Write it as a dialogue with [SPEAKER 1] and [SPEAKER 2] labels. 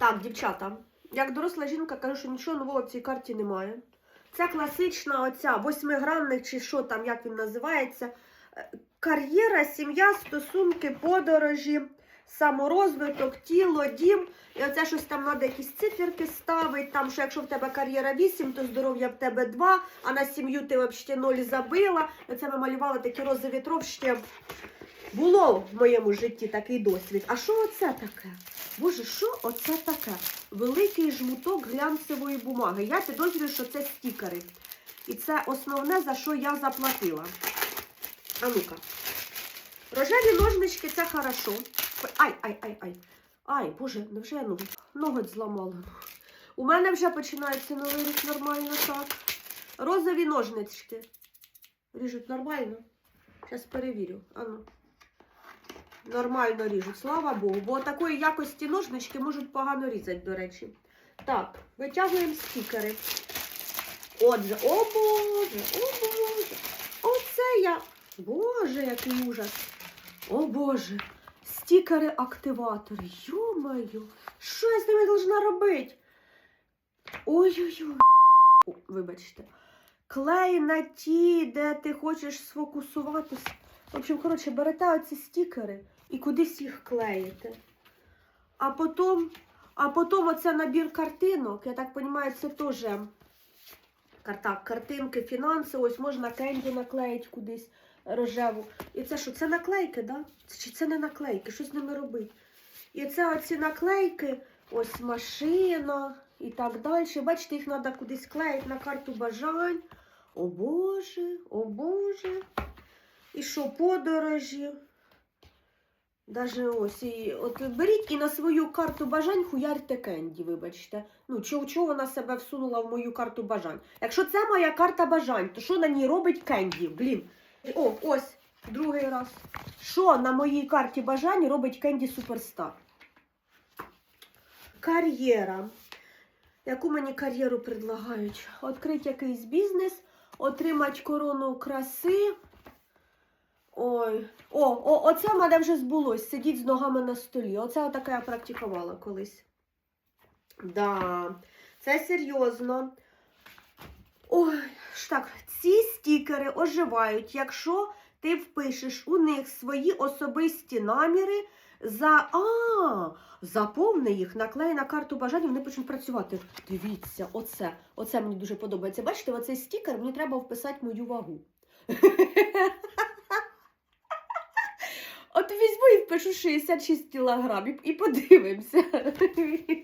[SPEAKER 1] Так, дівчата, як доросла жінка, кажу, що нічого нового в цій карті немає. Це класична оця восьмигранник, чи що там, як він називається. е, Кар'єра, сім'я, стосунки, подорожі, саморозвиток, тіло, дім. І оце щось там треба якісь циферки ставити. Там, що якщо в тебе кар'єра 8, то здоров'я в тебе 2, а на сім'ю ти взагалі 0 забила. І Оце ми малювали такі розові ще. Було в моєму житті такий досвід. А що оце таке? Боже, що оце таке? Великий жмуток глянцевої бумаги. Я підозрюю, що це стікери. І це основне, за що я заплатила. А ну-ка. Рожеві ножнички це хорошо. Ай, ай, ай, ай. Ай, боже, невже я ногу? Ноготь зламала. У мене вже починається новий рік нормально так. Розові ножнички. Ріжуть нормально. Зараз перевірю. Ану. Нормально ріжуть, слава Богу. Бо такої якості ножнички можуть погано різати, до речі. Так, витягуємо стікери. Отже, о Боже, о Боже. Оце я. Боже, який ужас. О Боже. Стікери-активатори. Йо-моє, що я з ними должна робити? Ой-ой-ой. Вибачте. Клей на ті, де ти хочеш сфокусуватися. В общем, коротше, берете оці стікери і кудись їх клеїте. А потім, а потім оце набір картинок, я так розумію, це теж карта, картинки, фінанси, ось можна кенді наклеїти кудись рожеву. І це що, це наклейки, да? Чи це не наклейки? Що з ними робити? І це оці наклейки, ось машина і так далі. Бачите, їх треба кудись клеїти на карту бажань. О Боже, о Боже. І що, подорожі? Даже ось, і, от беріть і на свою карту бажань хуярте кенді, вибачте. Ну, чого, чого вона себе всунула в мою карту бажань? Якщо це моя карта бажань, то що на ній робить кенді? Блін. О, ось, другий раз. Що на моїй карті бажань робить кенді суперстар? Кар'єра. Яку мені кар'єру предлагають? Открити якийсь бізнес, отримати корону краси. Ой, о, о, оце в мене вже збулось. Сидіть з ногами на столі. Оце отаке я практикувала колись. Да, це серйозно. Ой, так, ці стікери оживають, якщо ти впишеш у них свої особисті наміри за. А, заповни їх, наклей на карту бажання, вони почнуть працювати. Дивіться, оце. Оце мені дуже подобається. Бачите, оцей стікер мені треба вписати мою вагу. От візьму і впишу 66 кілограмів і подивимося.